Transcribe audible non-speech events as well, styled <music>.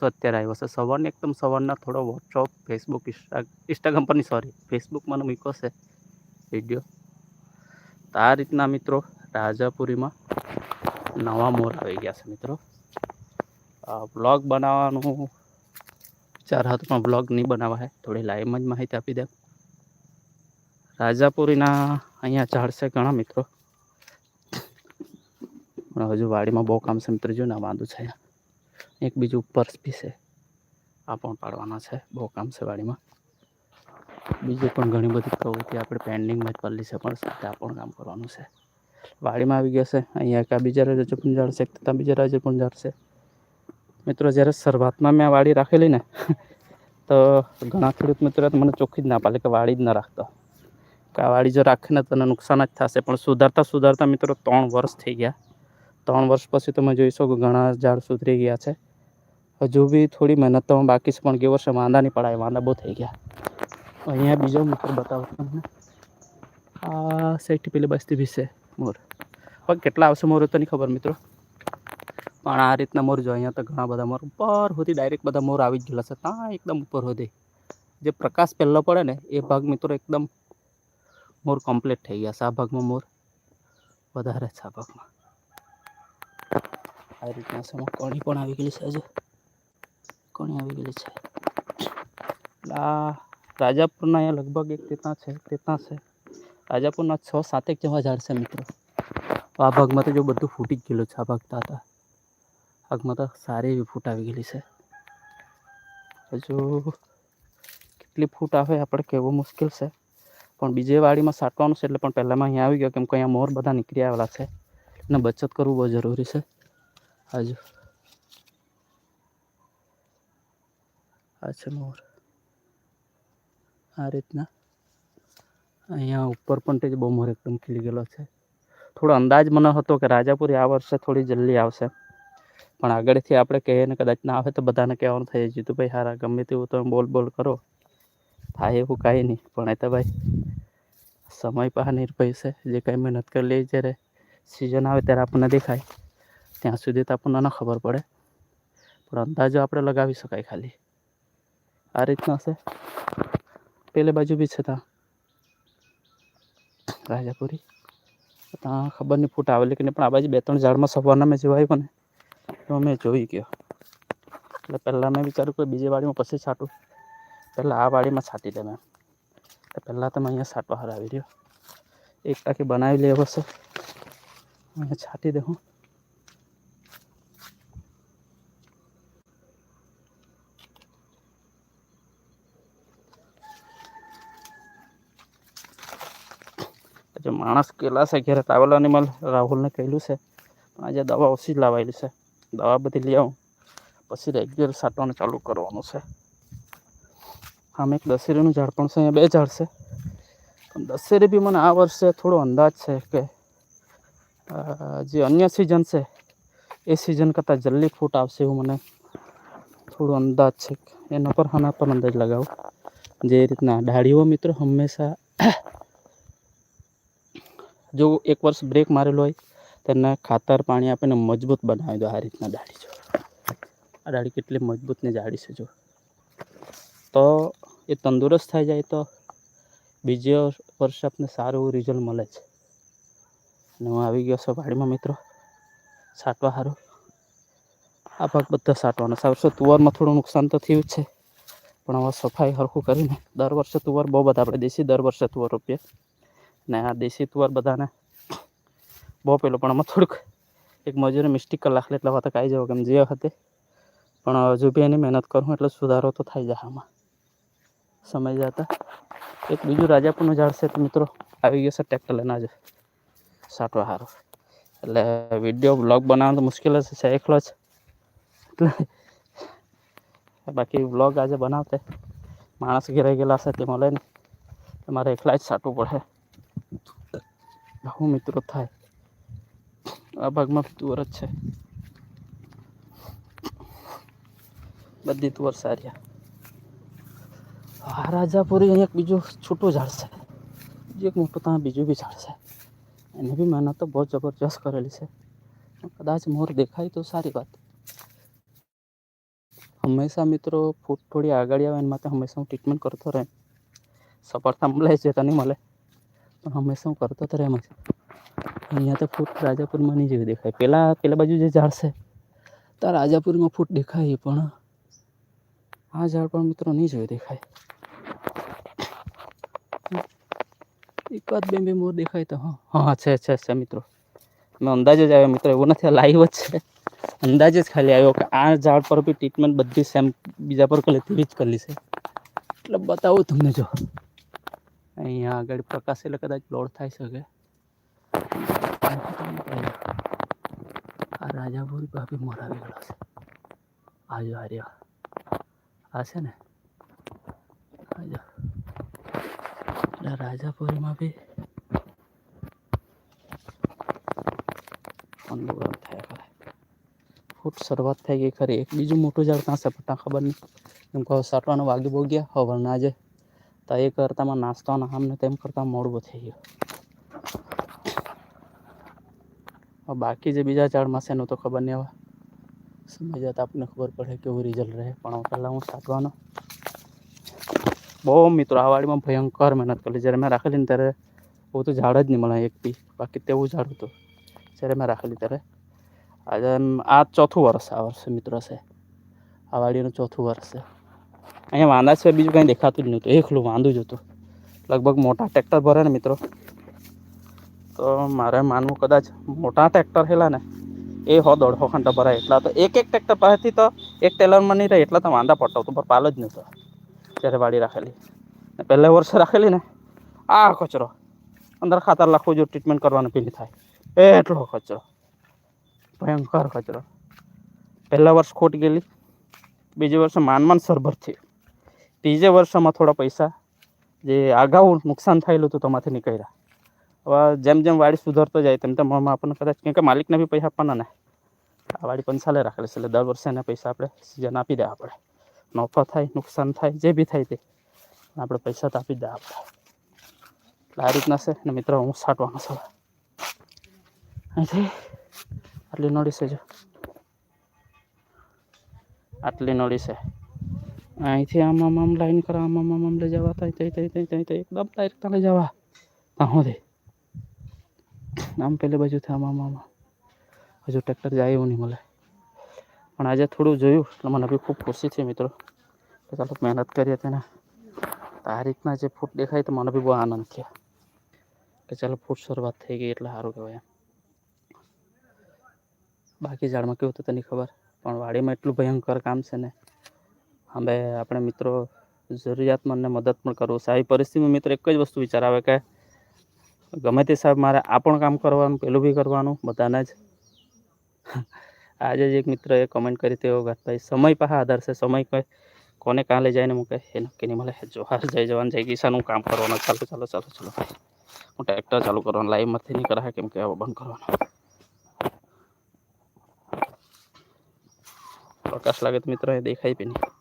તો અત્યારે આવ્યો છે. સવારને એકદમ સવારના થોડો વોટ્સઅપ ફેસબુક ઇન્સ્ટા ઇન્સ્ટાગ્રામ પર સોરી ફેસબુકમાં મૂક્યો છે વીડિયો તો આ રીતના મિત્રો રાજાપુરીમાં નવા મોર આવી ગયા છે મિત્રો. બ્લોગ બનાવવાનું વિચાર હતો પણ બ્લોગ નહીં બનાવવા હે થોડી લાઈવમાં જ માહિતી આપી દે. રાજાપુરીના અહીંયા ઝાડ છે ઘણા મિત્રો. હજુ વાડીમાં બહુ કામ છે મિત્રો, જો ના વાંધો છે. એક બીજું ઉપર બી છે. આ પણ પાડવાના છે, બહુ કામ છે વાડીમાં. બીજી પણ ઘણી બધી પ્રવૃત્તિ આપણે પેન્ડિંગમાં જ પડેલી છે, પણ ત્યાં પણ કામ કરવાનું છે. વાડીમાં આવી ગયા છે, અહીંયા આ બીજા રાજ્ય પણ ઝાડ છે ત્યાં બીજા રાજ્ય પણ ઝાડ છે મિત્રો, જ્યારે શરૂઆતમાં મેં આ વાડી રાખેલી ને, <laughs> તો ઘણા ખેડૂત મિત્રો મને ચોખ્ખી જ ના પાડે કે વાડી જ ન રાખતો. કે આ વાડી જો રાખે ને તને નુકસાન જ થશે, પણ સુધારતા સુધારતા મિત્રો ત્રણ વર્ષ થઈ ગયા. ત્રણ વર્ષ પછી તમે જોઈ શકો ઘણા ઝાડ સુધરી ગયા છે. હજુ બી થોડી મહેનત તો બાકી છે, પણ ગયો વર્ષે વાંદા નહીં પડાય વાંદા બહુ થઈ ગયા. અહીંયા બીજો મિત્ર બતાવો તમને. આ સાઈડથી પેલી બસતી બી છે મોર. પણ કેટલા આવશે મોર તો નહીં ખબર મિત્રો. પણ આ રીતના મોર જો, અહીંયા તો ઘણા બધા મોર ઉપર સુધી ડાયરેક્ટ બધા મોર આવી જ ગયેલા છે, ત્યાં એકદમ ઉપર સુધી. જે પ્રકાશ પહેલો પડે ને, એ ભાગ મિત્રો એકદમ મોર કમ્પ્લીટ થઈ ગયા છે, આ ભાગમાં મોર. વધારે છે આ ભાગમાં. આ રીતના એમાં પણ આવી ગયેલી છે હજુ. કણી આવી ગયેલી છે. આ રાજાપુરના અહીંયા લગભગ એક તેતા છે તેતા છે. રાજાપુરના છ સાતેક જેવા ઝાડ છે મિત્રો. આ ભાગમાં તો જો બધું ફૂટી જ ગયેલું છે, આ ભાગ હતા ભાગમાં તો સારી એવી ફૂટ આવી ગયેલી છે. હજુ કેટલી ફૂટ આવે આપણે કહેવું મુશ્કેલ છે. પણ બીજે વાડીમાં સાટવાનું છે એટલે પણ પહેલાંમાં અહીંયા આવી ગયો કેમ કે અહીંયા મોર બધા નીકળી આવેલા છે. અને બચત કરવું બહુ જરૂરી છે. હજુ આ મોર. આ રીતના. અહીંયા ઉપર પણ તે બહુ મોર એકદમ ખીલી ગયેલો છે. થોડો અંદાજ મને હતો કે રાજાપુરી આ વર્ષે થોડી જલ્દી આવશે. પણ આગળથી આપણે કહીએ ને કદાચ ના આવે તો બધાને કહેવાનું થઈ જીતુભાઈ હારા, ગમે તેવું તમે બોલ બોલ કરો. થાય એવું કાંઈ નહીં. પણ એ તો ભાઈ સમય પર નિર્ભય છે. જે કાંઈ મહેનત કરી લઈએ જ્યારે સિઝન આવે ત્યારે આપણને દેખાય. ત્યાં સુધી તો આપણને ન ખબર પડે. પણ અંદાજો આપણે લગાવી શકાય ખાલી. આ રીતના છે પેલે બાજુ બી છે ત્યાં રાજાપુરી. ત્યાં ખબર નહીં ફૂટ આવેલી કે નહીં પણ આ બાજુ બે ત્રણ ઝાડમાં સવારના મેં જોવા આવ્યો ને, તો મેં જોઈ ગયો. એટલે પહેલાં મેં વિચાર્યું કે બીજી વાડીમાં પછી છાંટું. પહેલાં આ વાડીમાં છાંટી દે મેં એટલે પહેલાં તો મેં અહીંયા છાંટવા હાર આવી રહ્યો. એક ટાંકી બનાવી લેવો છે અહીંયા છાંટી દે જે માણસ છે? ઘેરે અને એનિમલ રાહુલને કહેલું છે. પણ આજે દવા ઓછી જ લાવાયેલી છે. દવા બધી લઈ આવું. પછી રેગ્યુલર સાટવાનું ચાલુ કરવાનું છે. આમ એક દશેરીનું ઝાડ પણ છે, અહીંયા બે ઝાડ છે. પણ દશેરી બી મને આ વર્ષે થોડો અંદાજ છે કે જે અન્ય સિઝન છે, એ સિઝન કરતાં જલ્દી ફૂટ આવશે એવું મને થોડો અંદાજ છે. એના પર આના પર અંદાજ લગાવો. જે રીતના ડાળીઓ મિત્રો હંમેશા જો એક વર્ષ બ્રેક મારેલો હોય, તેને ખાતર પાણી આપીને મજબૂત બનાવી દો આ રીતના ડાળી જો. આ ડાળી કેટલી મજબૂત ને જાડી છે, જો. તો એ તંદુરસ્ત થઈ જાય તો બીજે વર્ષે આપને સારું એવું રિઝલ્ટ મળે છે અને હું આવી ગયો છું વાડીમાં, મિત્રો. છાંટવા સારું આ ભાગ બધા છાંટવાનો સારું વર્ષે તુવરમાં થોડું નુકસાન તો થયું જ છે. પણ હવે સફાઈ સરખું કરીને દર વર્ષે તુવર બહુ બધા આપણે દેશી દર વર્ષે તુવર રોપીએ. ને આ દેશી તુવાર બધાને બહુ પેલું, પણ આમાં થોડુંક એક મજૂરે મિસ્ટેક કરી લે એટલે વાત આવી જાવ કેમ જે હતે. પણ હજુ બી એની મહેનત કરું એટલે સુધારો તો થઈ જાય આમાં. સમય જતા. એક બીજું રાજાપુરનું ઝાડ છે તો મિત્રો, આવી ગયો છે ટ્રેક્ટર લઈને આજે. સાટવા સારો એટલે વીડિયો બ્લોગ બનાવવાનું તો મુશ્કેલ જ છે, એકલો જ. એટલે બાકી બ્લોગ આજે બનાવતે. માણસ ઘેરાઈ ગયેલા છે તેમાં લઈને. તમારે એકલા જ સાટવું પડે. હું મિત્રો થાય આ ભાગમાં તુવર જ છે બધી તુવર સારી આ રાજાપુરી અહીંયા એક બીજું છોટું ઝાડ છે બીજું એક મોટું ત્યાં બીજું બી ઝાડ છે એની બી મહેનત તો બહુ જબરજસ્ત કરેલી છે કદાચ મોર દેખાય તો સારી વાત હંમેશા મિત્રો ફૂટ થોડી આગળ આવે એના માટે હંમેશા હું ટ્રીટમેન્ટ કરતો રહે સફળતા મળે છે તો નહીં મળે પણ હંમેશા હું કરતો તો એમ જ. અહીંયા તો ફૂટ રાજાપુરમાં નહીં જેવી દેખાય. પહેલાં પેલા બાજુ જે ઝાડ છે ત્યાં રાજાપુરમાં ફૂટ દેખાય પણ. આ ઝાડ પણ મિત્રો નહીં જેવી દેખાય. એકાદ બે બે મોર દેખાય તો, હા. હા છે છે છે, મિત્રો. મેં અંદાજે જ આવ્યો, મિત્રો. એવું નથી લાઈવ જ છે. અંદાજે જ ખાલી આવ્યો કે આ ઝાડ પર બી ટ્રીટમેન્ટ બધી સેમ બીજા પર કરી તેવી જ કરેલી છે. એટલે બતાવું તમને જો. અહીંયા આગળ પ્રકાશ એટલે કદાચ લોડ થઈ શકે. આ રાજાપુર ભાભી મોરાવી ગયો છે. આજો આર્ય આ છે ને? આજો એટલે રાજાપુરીમાં બી ગરમ થયા શરૂઆત થઈ ગઈ ખરી. એક બીજું મોટું ઝાડ કાં છે? પટ્ટા ખબર નહીં. એમ કહો સાટવાનું વાગી બહુ ગયા. હવરના આજે તો એ કરતાંમાં નાસ્તાના આમને તેમ કરતાં મોડું થઈ ગયું. બાકી જે બીજા ઝાડમાં છે એનું તો ખબર નહીં હવે. સમય જતાં આપણને ખબર પડે કેવું રિઝલ્ટ રહે. પણ પહેલાં હું સાધવાનો. બહુ મિત્રો, આ વાડીમાં ભયંકર મહેનત કરેલી. જ્યારે મેં રાખેલી ને ત્યારે બહુ તો ઝાડ જ નહીં મળે એક બી. બાકી તેવું ઝાડ હતું. જ્યારે મેં રાખેલી ત્યારે. આજે આ ચોથું વર્ષ આ વર્ષે મિત્રો છે. આ વાડીનું ચોથું વર્ષ છે. અહીંયા વાંદા છે બીજું કંઈ દેખાતું જ નહોતું. એકલું વાંદું જ હતું. લગભગ મોટા ટ્રેક્ટર ભરે ને મિત્રો. તો મારે માનવું કદાચ મોટા ટ્રેક્ટર હેલા ને, એ હો દોઢો ખંડો ભરાય. એટલા તો એક એક ટ્રેક્ટર પાસેથી તો એક ટેલરમાં નહીં રહે, એટલા તો વાંદા પડતો હતો પણ પાલ જ નહોતો જ્યારે વાડી રાખેલી. ને પહેલે વર્ષે રાખેલી ને, આ કચરો. અંદર ખાતર લાખવું જો ટ્રીટમેન્ટ કરવાનું પેલી થાય. એટલો કચરો. ભયંકર કચરો. પહેલા વર્ષ ખોટ ગયેલી, બીજું વર્ષે માન માન સરભર થયું. ત્રીજે વર્ષમાં થોડા પૈસા જે અગાઉ નુકસાન થયેલું હતું તેમાંથી નીકળ્યા. હવે જેમ જેમ વાડી સુધરતો જાય તેમ તેમ આપણને કદાચ કેમ કે માલિકને બી પૈસા આપવાના ને. આ વાડી પંચાલે રાખેલી છે, એટલે દર વર્ષે એને પૈસા આપણે સિઝન આપી દે આપણે નફો થાય, નુકસાન થાય, જે બી થાય તે. આપણે પૈસા તો આપી દે આપણે એટલે આ રીતના છે, અને મિત્રો હું સાટવાનો છું અહીંથી આટલી નોડી છે જો. આટલી નળી છે. અહીંથી આમ આમ આમ લાઈન કરો, આમ આમ આમ લઈ જવા ત્યાં ત્યાં થઈ ત્યાં ત્યાં એકદમ ડાયરેક્ટ લઈ જવા. ત્યાં સુધી. આમ પેલી બાજુ આમ આમ આમ હજુ ટ્રેક્ટર જાય એવું નહીં મળે. પણ આજે થોડું જોયું, એટલે મને બી ખૂબ ખુશી થઈ મિત્રો. કે ચાલો મહેનત કરીએ તેને. આ રીતના જે ફૂટ દેખાય તો મને બી બહુ આનંદ થયો. કે ચાલો ફૂટ શરૂઆત થઈ ગઈ એટલે સારું કહેવાય એમ. બાકી ઝાડમાં કેવું હતું તેની ખબર? પણ વાડીમાં એટલું ભયંકર કામ છે ને. હવે આપણે મિત્રો જરૂરિયાતમંદને મદદ પણ કરવું આવી પરિસ્થિતિમાં મિત્રો એક જ વસ્તુ વિચાર આવે કે ગમે તે સાહેબ મારે આ પણ કામ કરવાનું, પેલું બી કરવાનું, બધાને જ. આજે જ એક મિત્રએ કમેન્ટ કરી તેઓ ભાઈ, સમય પાસે આધાર છે. સમય કઈ કોને કાં લઈ જાય ને મૂકે? એ નક્કી નહીં મળે. જોહાર જય જવાન, જય કિસાનનું કામ કરવાનું. ચાલો ચાલો ચાલો ચાલો. ભાઈ હું ટ્રેક્ટર ચાલુ કરવાનું. લાઈવમાંથી નહીં કરાય, કેમ કે બંધ કરવાનું. પ્રકાશ લાગે તો મિત્રો એ દેખાય બી નહીં.